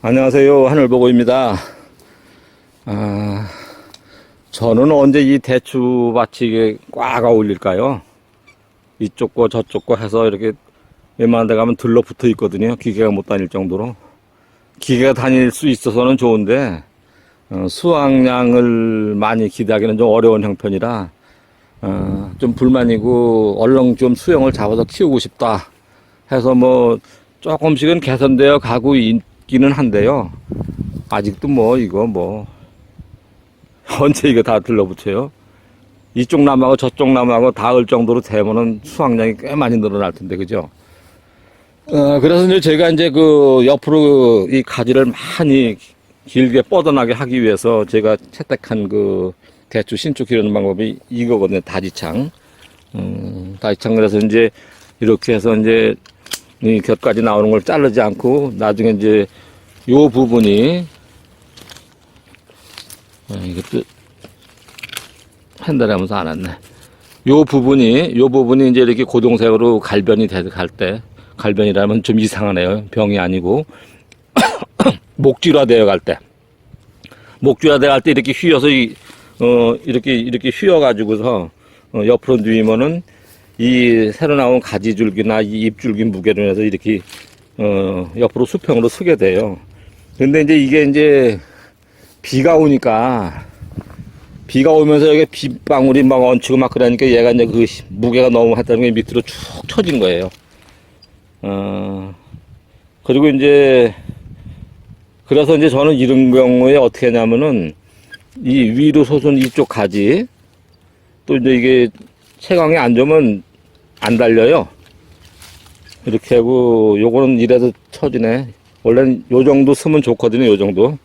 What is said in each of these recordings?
안녕하세요. 하늘보고입니다. 아, 저는 언제 이 대추밭이 꽉 어울릴까요? 이쪽 거 저쪽 거 해서 이렇게 웬만한 데 가면 들러붙어 있거든요. 기계가 못 다닐 정도로. 기계가 다닐 수 있어서는 좋은데, 어, 수확량을 많이 기대하기는 좀 어려운 형편이라, 어, 좀 불만이고, 얼른 좀 수영을 잡아서 키우고 싶다. 해서 뭐, 조금씩은 개선되어 가고 있 기는 한데요. 아직도 뭐, 이거 뭐, 언제 이거 다 들러붙여요? 이쪽 나무하고 저쪽 나무하고 닿을 정도로 되면은 수확량이 꽤 많이 늘어날 텐데, 그죠? 어, 그래서 이제 제가 이제 그 옆으로 이 가지를 많이 길게 뻗어나게 하기 위해서 제가 채택한 그 대추 신축 기르는 방법이 이거거든요. 다지창. 음, 다지창 그래서 이제 이렇게 해서 이제 이 곁까지 나오는 걸 자르지 않고 나중에 이제 요 부분이 아, 이것도 한 달에 하면서 안 왔네. 요 부분이 요 부분이 이제 이렇게 고동색으로 갈변이 돼갈 때 갈변이라면 좀 이상하네요. 병이 아니고 목줄화되어 갈 때. 목줄화되어 갈 때 이렇게 휘어서 이, 어, 이렇게 이렇게 휘어 가지고서 어, 옆으로 누이면은 이 새로 나온 가지줄기나 이 잎줄기 무게로 인해서 이렇게 어, 옆으로 수평으로 서게 돼요. 근데 이제 이게 이제 비가 오니까 비가 오면서 여기 빗방울이 막 얹히고 막 그러니까 얘가 이제 그 무게가 너무 하다는 게 밑으로 쭉 쳐진 거예요. 어, 그리고 이제 그래서 이제 저는 이런 경우에 어떻게 하냐면은 이 위로 솟은 이쪽 가지 또 이제 이게 채광이 안 좋으면 안 달려요. 이렇게 하고 요거는 이래도 처지네. 원래는 요 정도 쓰면 좋거든요. 요 정도.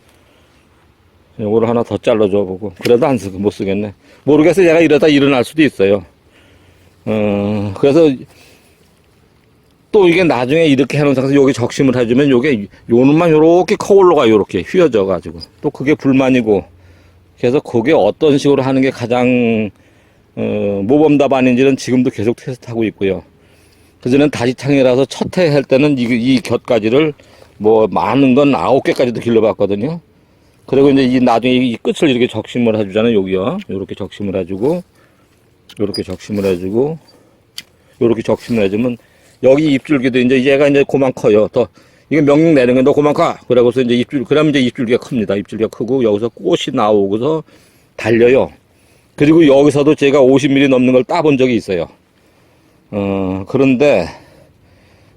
요거를 하나 더 잘라줘 보고 그래도 안 쓰, 못 쓰겠네. 모르겠어. 얘가 이러다 일어날 수도 있어요. 어, 그래서 또 이게 나중에 이렇게 해놓은 상태에서 여기 적심을 해주면 요게 요놈만 요렇게 커 올라가 요렇게 휘어져 가지고 또 그게 불만이고 그래서 그게 어떤 식으로 하는 게 가장 어, 모범 답안인지는 지금도 계속 테스트하고 있고요. 그전엔 다지창이라서 첫 해 할 때는 이, 이 곁가지를 뭐 많은 건 아홉 개까지도 길러봤거든요. 그리고 이제 이 나중에 이 끝을 이렇게 적심을 해주잖아요. 여기요. 요렇게 적심을 해주고 요렇게 적심을 해주고 요렇게 적심을 해주면 여기 입줄기도 이제 얘가 이제 고만 커요. 더 이게 명령 내는 건너 고만 커. 그러고서 이제 입줄 그러면 이제 입줄기가 큽니다. 입줄기가 크고 여기서 꽃이 나오고서 달려요. 그리고 여기서도 제가 50mm 넘는 걸 따본 적이 있어요. 어 그런데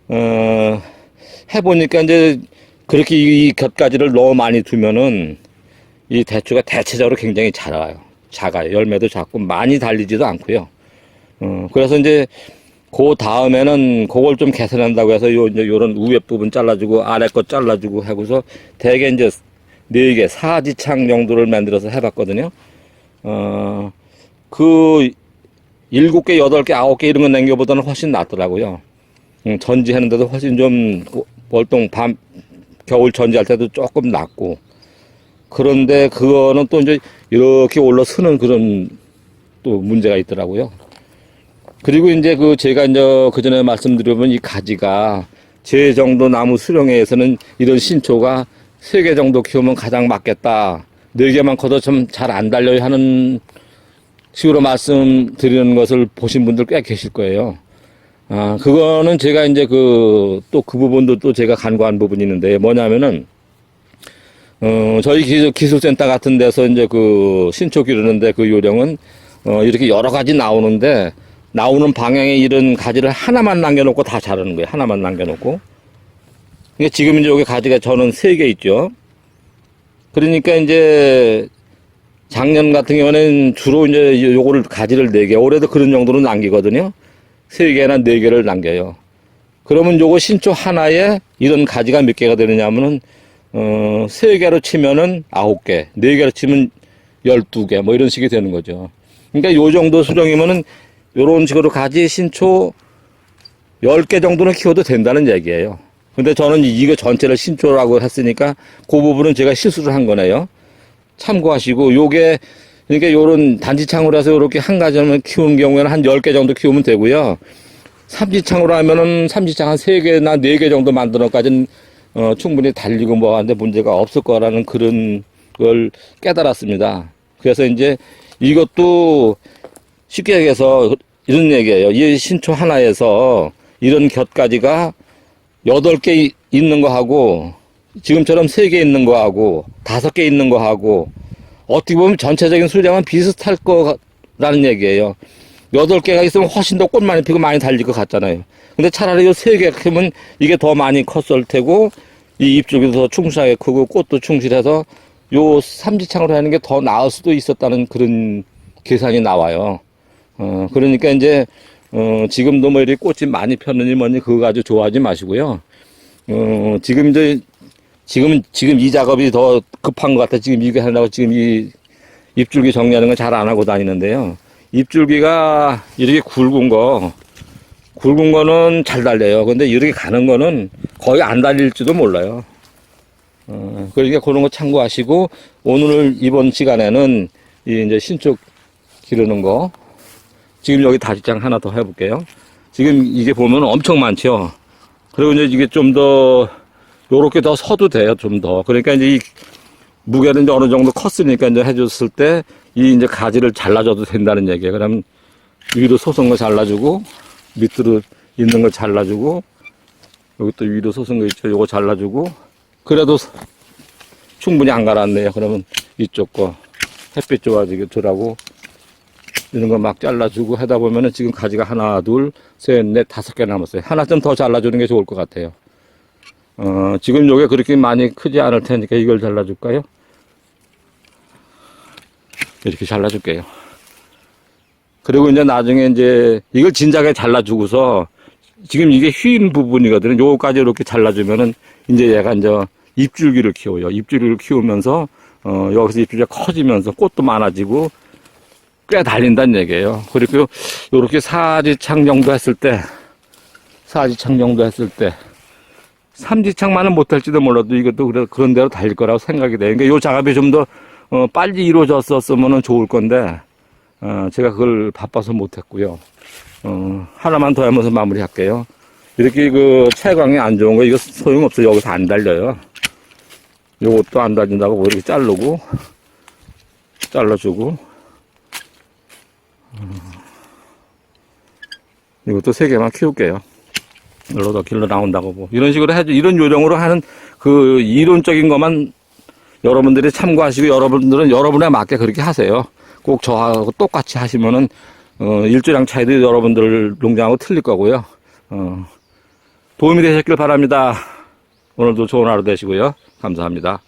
어 해보니까 이제 그렇게 이, 이 곁가지를 너무 많이 두면은 이 대추가 대체적으로 굉장히 자라요. 작아요. 열매도 작고 많이 달리지도 않고요. 어 그래서 이제 그 다음에는 그걸 좀 개선한다고 해서 요 이제 요런 위에 부분 잘라주고 아래 거 잘라주고 하고서 대개 이제 네개 사지창 정도를 만들어서 해봤거든요. 어, 그 일곱 개, 여덟 개, 아홉 개 이런 거 남겨보다는 훨씬 낫더라고요. 음, 전지하는데도 훨씬 좀 월동 밤 겨울 전지할 때도 조금 낫고 그런데 그거는 또 이제 이렇게 올라 서는 그런 또 문제가 있더라고요. 그리고 이제 그 제가 이제 그 전에 말씀드려본 이 가지가 제 정도 나무 수령회에서는 이런 신초가 세 개 정도 키우면 가장 맞겠다. 네 개만 커도 좀 잘 안 달려야 하는 식으로 말씀드리는 것을 보신 분들 꽤 계실 거예요. 아, 그거는 제가 이제 그, 또 그 부분도 또 제가 간과한 부분이 있는데 뭐냐면은, 어, 저희 기술, 기술센터 같은 데서 이제 그 신초 기르는데 그 요령은, 어, 이렇게 여러 가지 나오는데, 나오는 방향에 이런 가지를 하나만 남겨놓고 다 자르는 거예요. 하나만 남겨놓고. 지금 이제 여기 가지가 저는 세 개 있죠. 그러니까 이제 작년 같은 경우는 주로 이제 요거를 가지를 네 개, 올해도 그런 정도로 남기거든요. 세 개나 네 개를 남겨요. 그러면 요거 신초 하나에 이런 가지가 몇 개가 되느냐면은 어, 세 개로 치면은 아홉 개, 네 개로 치면 열두 개, 뭐 이런 식이 되는 거죠. 그러니까 요 정도 수령이면은 요런 식으로 가지 신초 열 개 정도는 키워도 된다는 얘기예요. 근데 저는 이거 전체를 신초라고 했으니까 그 부분은 제가 실수를 한 거네요. 참고하시고 요게 그러니까 요런 단지창으로 해서 요렇게 한 가지만 키우는 경우에는 한 10개 정도 키우면 되고요. 삼지창으로 하면은 삼지창 한 3개나 4개 정도 만들어까지는 어, 충분히 달리고 뭐 하는데 문제가 없을 거라는 그런 걸 깨달았습니다. 그래서 이제 이것도 쉽게 얘기해서 이런 얘기예요. 이 신초 하나에서 이런 곁가지가 여덟 개 있는 거 하고 지금처럼 세 개 있는 거 하고 다섯 개 있는 거 하고 어떻게 보면 전체적인 수량은 비슷할 거라는 얘기예요. 여덟 개가 있으면 훨씬 더 꽃 많이 피고 많이 달릴 것 같잖아요. 근데 차라리 이세 개 크면 이게 더 많이 컸을 테고 이 잎줄기도 더 충실하게 크고 꽃도 충실해서 요 삼지창으로 하는 게 더 나을 수도 있었다는 그런 계산이 나와요. 어, 그러니까 이제, 어, 지금도 뭐 이렇게 꽃이 많이 폈느니 뭐니 그거 가지고 좋아하지 마시고요. 어, 지금 이제, 지금, 지금 이 작업이 더 급한 것 같아. 지금 이거 하려고 지금 이 잎줄기 정리하는 건 잘 안 하고 다니는데요. 잎줄기가 이렇게 굵은 거, 굵은 거는 잘 달려요. 근데 이렇게 가는 거는 거의 안 달릴지도 몰라요. 어, 그러니까 그런 거 참고하시고, 오늘 이번 시간에는 이 이제 신축 기르는 거, 지금 여기 다시 장 하나 더 해볼게요. 지금 이게 보면 엄청 많죠. 그리고 이제 이게 좀 더, 요렇게 더 서도 돼요, 좀 더. 그러니까 이제 이 무게는 이제 어느 정도 컸으니까 이제 해줬을 때, 이 이제 가지를 잘라줘도 된다는 얘기예요. 그럼 위로 솟은 거 잘라주고, 밑으로 있는 거 잘라주고, 여기 또 위로 솟은 거 있죠. 요거 잘라주고, 그래도 충분히 안 갈았네요. 그러면 이쪽 거 햇빛 좋아지게 주라고 이런 거 막 잘라주고 하다 보면은 지금 가지가 하나, 둘, 셋, 넷, 다섯 개 남았어요. 하나 좀 더 잘라주는 게 좋을 것 같아요. 어, 지금 요게 그렇게 많이 크지 않을 테니까 이걸 잘라줄까요? 이렇게 잘라줄게요. 그리고 이제 나중에 이제 이걸 진작에 잘라주고서 지금 이게 휜 부분이거든요. 요거까지 이렇게 잘라주면은 이제 얘가 이제 입줄기를 키워요. 입줄기를 키우면서 어, 여기서 입줄기가 커지면서 꽃도 많아지고 꽤 달린다는 얘기예요. 그리고 요렇게 사지창 정도 했을 때, 사지창 정도 했을 때, 삼지창만은 못할지도 몰라도 이것도 그래, 그런 대로 달릴 거라고 생각이 돼요. 그러니까 요 작업이 좀 더, 어, 빨리 이루어졌었으면 좋을 건데, 어, 제가 그걸 바빠서 못했고요. 어, 하나만 더 하면서 마무리 할게요. 이렇게 그 채광이 안 좋은 거 이거 소용없어요. 여기서 안 달려요. 요것도 안 달린다고 뭐 이렇게 자르고, 잘라주고, 이것도 세 개만 키울게요. 일로 더 길러 나온다고 뭐. 이런 식으로 해줘. 이런 요령으로 하는 그 이론적인 것만 여러분들이 참고하시고 여러분들은 여러분에 맞게 그렇게 하세요. 꼭 저하고 똑같이 하시면은, 어, 일주량 차이도 여러분들 농장하고 틀릴 거고요. 어, 도움이 되셨길 바랍니다. 오늘도 좋은 하루 되시고요. 감사합니다.